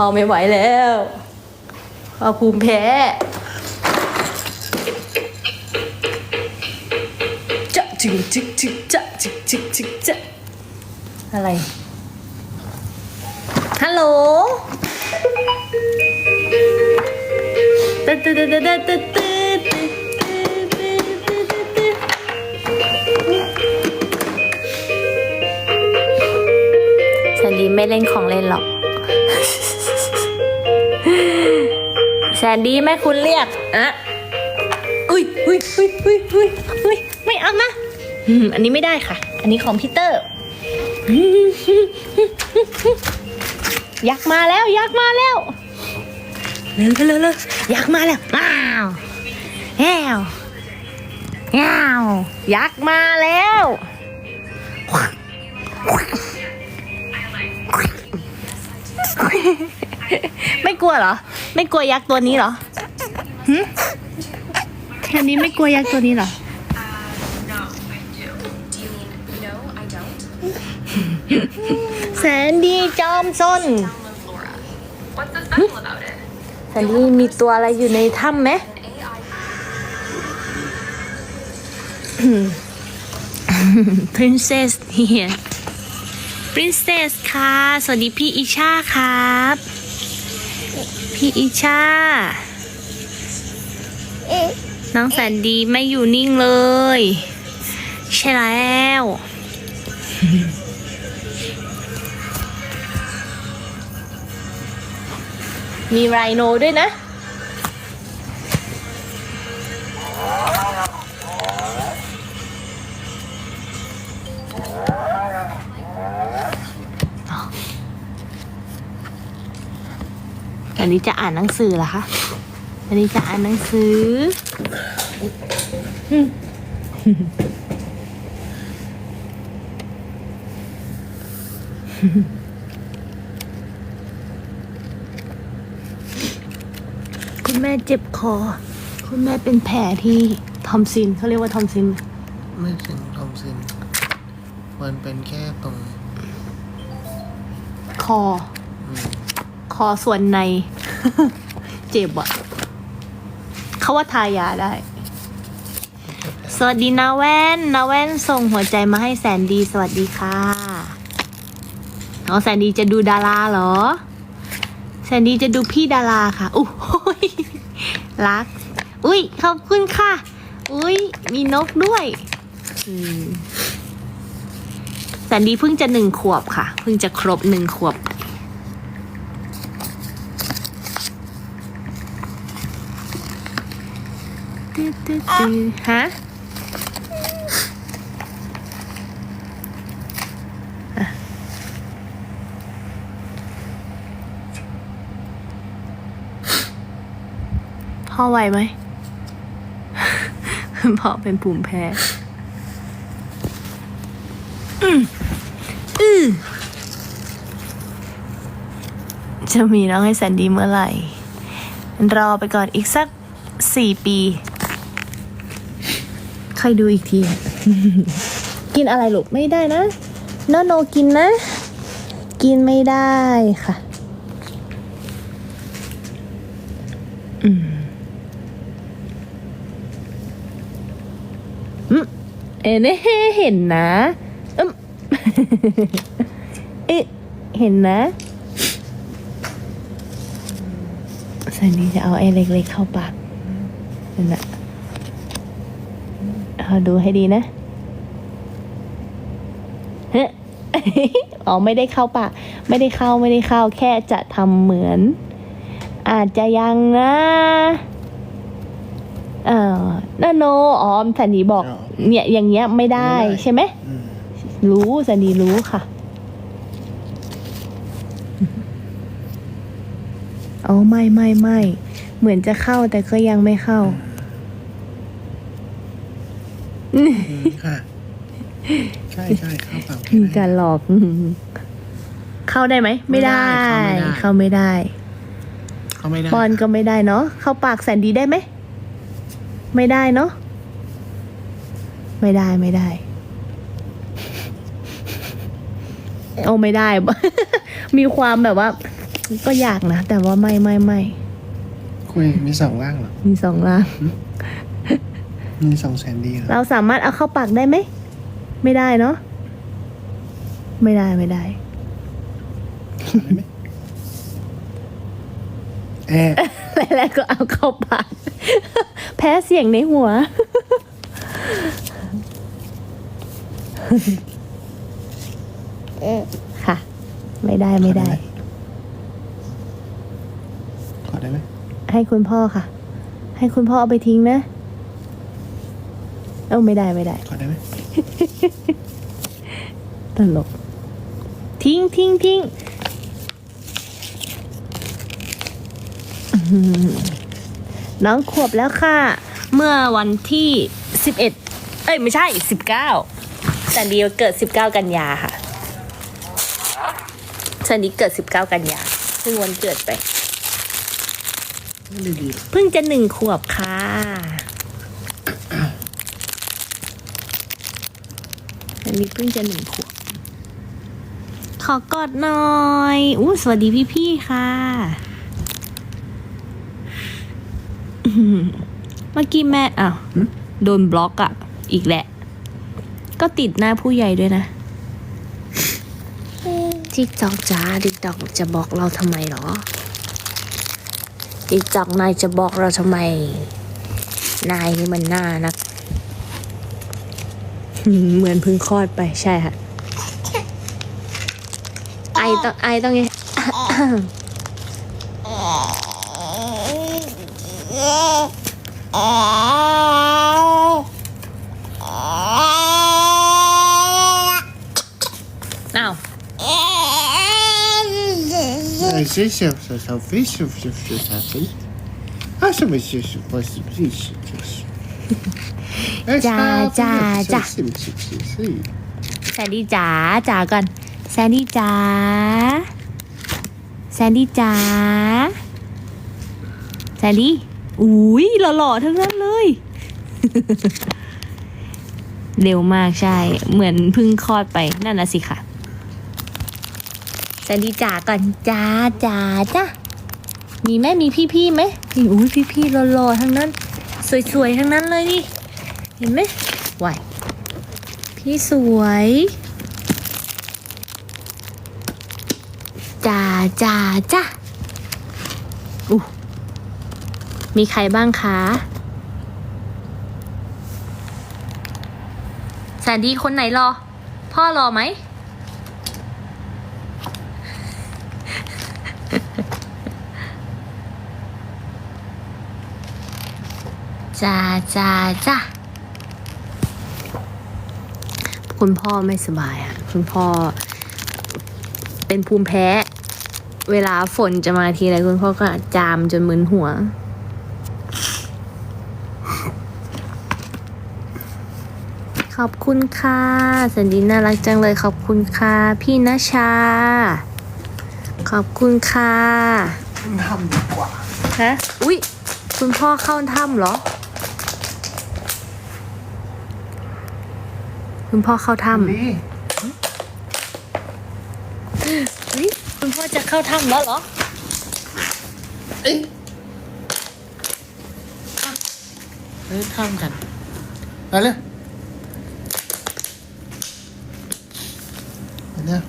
พอไม่ไหวแล้วพ่อภูมิแพ้จะจึกจึกจึกจะจึกจึกจึกจะอะไรฮัลโหลตึ๊ดตึ๊ดตึ๊ดสวัสนดีไม่เล่นของเล่นหรอก แซนดี้แม่คุณเรียกอะอุ้ยอุ้ยอุ้ยอุ้ยอุ้ยอุ้ยไม่เอานะอืมอันนี้ไม่ได้ค่ะ อันนี้ของพีเตอร์ ยักษ์มาแล้ว ยักษ์มาแล้วเร็วเร็วเร็วยักษ์มาแล้วอ้าวแอ้วอ้าวยักษ์มาแล้วไม่กลัวเหรอ ไม่กลัวยักษ์ตัวนี้เหรอหึแค่นี้ไม่กลัวยักษ์ตัวนี้เหรอ No, I do. Do you mean no, I don't? แสนดีจอมซน Download Laura. What's so special about it? แสนดีมีตัวอะไรอยู่ในถ้ำไหม An AI Princess here Princess ค่ะ สวัสดีพี่อิชาครับ พี่อิชา น้องแสนดีไม่อยู่นิ่งเลย ใช่แล้ว มีไรโนด้วยนะ นนี้จะอ่านหนังสือเหรอคะ อันนี้จะอ่านหนังสืออืมคุณแม่เจ็บคอ คุณแม่เป็นแผลที่ทอมซินเขาเรียกว่าทอมซิน ไม่ถึงทอมซิน มันเป็นแค่ตรงคอคอส่วนใน เจ็บอะเขาว่าทายาได้ สวัสดีนาแว่นนาแว่นส่งหัวใจมาให้แสนดีสวัสดีค่ะอ๋อแสนดีจะดูดาราเหรอ แสนดีจะดูพี่ดาราค่ะอู้หูยรัก อุ้ยขอบคุณค่ะ อุ้ยมีนกด้วยแสนดีเพิ่งจะหนึ่งขวบค่ะ เพิ่งจะครบหนึ่งขวบ ตื้อตื้อตื้อฮะพ่อไหวไหมพ่อเป็นภูมิแพ้อือจะมีน้องให้แสนดีเมื่อไหร่ รอไปก่อนอีกสักสี่ปี ใครดูอีกที กินอะไรลูกไม่ได้นะโนโนกินนะ กินไม่ได้ค่ะ อืมเอ็นเห็นนะอืมเอ๊ะเห็นนะสันนี้จะเอาไอ้เล็กๆเข้าปากนั่นแหละ เอาดูให้ดีนะเฮ้อ๋อไม่ได้เข้าปากไม่ได้เข้าไม่ได้เข้าแค่จะทำเหมือน อาจจะยังนะเออนาโนอ๋อสันนีบอกอ๋อเนี่ยอย่างเงี้ยไม่ได้ไม่ได้ใช่ไหมอืมรู้สันนีรู้ค่ะอ๋อไม่ไม่ไม่เหมือนจะเข้าแต่ก็ยังไม่เข้าอืม ค่ะ ใช่ใช่เข้าปากมีการหลอก เข้าได้ไหม ไม่ได้เข้าไม่ได้ เขาไม่ได้บอลก็ไม่ได้เนาะ เข้าปากแสนดีได้ไหม ไม่ได้เนาะ ไม่ได้ไม่ได้โอ้ไม่ได้ มีความแบบว่า ก็อยากนะ แต่ว่าไม่ไม่ไม่ คุยมีสองร่างเหรอ มีสองล่าง มีสองแสนดีเหรอเราสามารถเอาเข้าปากได้ไหม ไม่ได้เนาะ ไม่ได้ไม่ได้ได้ไหมแอะแล้วก็เอาเข้าปาก แพ้เสียงในหัว ค่ะ ไม่ได้ไม่ได้ ขอได้ไหม ให้คุณพ่อค่ะ ให้คุณพ่อเอาไปทิ้งนะ เอ้าไม่ได้ไม่ได้ ขอได้ไหมตลก ทิ้งทิ้งทิ้งอื้อหือน้องขวบแล้วค่ะ เมื่อวันที่สิบเอ็ดเอ้ย ไม่ใช่สิบเก้าสันดีเกิดสิบเก้ากันยาค่ะสันดีเกิดสิบเก้ากันยาเพิ่งวันเกิดไปไม่ได้ดีเพิ่งจะหนึ่งขวบค่ะ นนี้เพิ่งจะหนึ่งขวบขอกอดหน่อยอู้สวัสดีพี่ๆค่ะอื้อหือเมื่อกี้แม่อ้าวโดนบล็อกอะอีกแหละ ก็ติดหน้าผู้ใหญ่ด้วยนะทิกจอกจ้าทิกจอกจะบอกเราทำไมหรอติ๊กจอกนายจะบอกเราทำไม นายนี่มันน่านัก เหมือนพึ่งคลอดไปใช่ค่ะ ไอต้องไอต้องไงอ้าว Здесь все, все, все, все, все, все, все, все, все, все, все, все, все, все, все, все, все, все, все, จ้าจ้าจ้าแซนดี้จ๋าจ๋าก่อนแซนดี้จ๋าแซนดี้จ๋าแซนดี้อุ้ยหล่อๆทั้งนั้นเลย เร็วมากใช่ เหมือนพึ่งคลอดไปนั่นน่ะสิค่ะแซนดี้จ๋าก่อนจ้าจ๋าจ้ามีแม่มีพี่ๆไหมอุ้ยพี่ๆหล่อๆทั้งนั้น สวยๆ ทั้งนั้นเลยนี่ เห็นไหมไหวพี่สวยจ้าจ้าจ้าอู้มีใครบ้างคะแซนดี้คนไหนรอ พ่อรอไหม จ้าจ้าจ้าคุณพ่อไม่สบายอะ คุณพ่อ เป็นภูมิแพ้ เวลาฝนจะมาทีไรคุณพ่อก็จามจนมึนหัว ขอบคุณค่ะสันดีน่ารักจังเลยขอบคุณค่ะ พี่นชา ขอบคุณค่ะทำดีกว่าฮะอุ๊ย คุณพ่อเข้าถ้ำเหรอ คุณพ่อเข้าถ้ำดีเฮ้ยคุณพ่อจะเข้าถ้ำแล้วเหรอเอ้ยเอ้ยทำกันไปเลยไปเนี่ย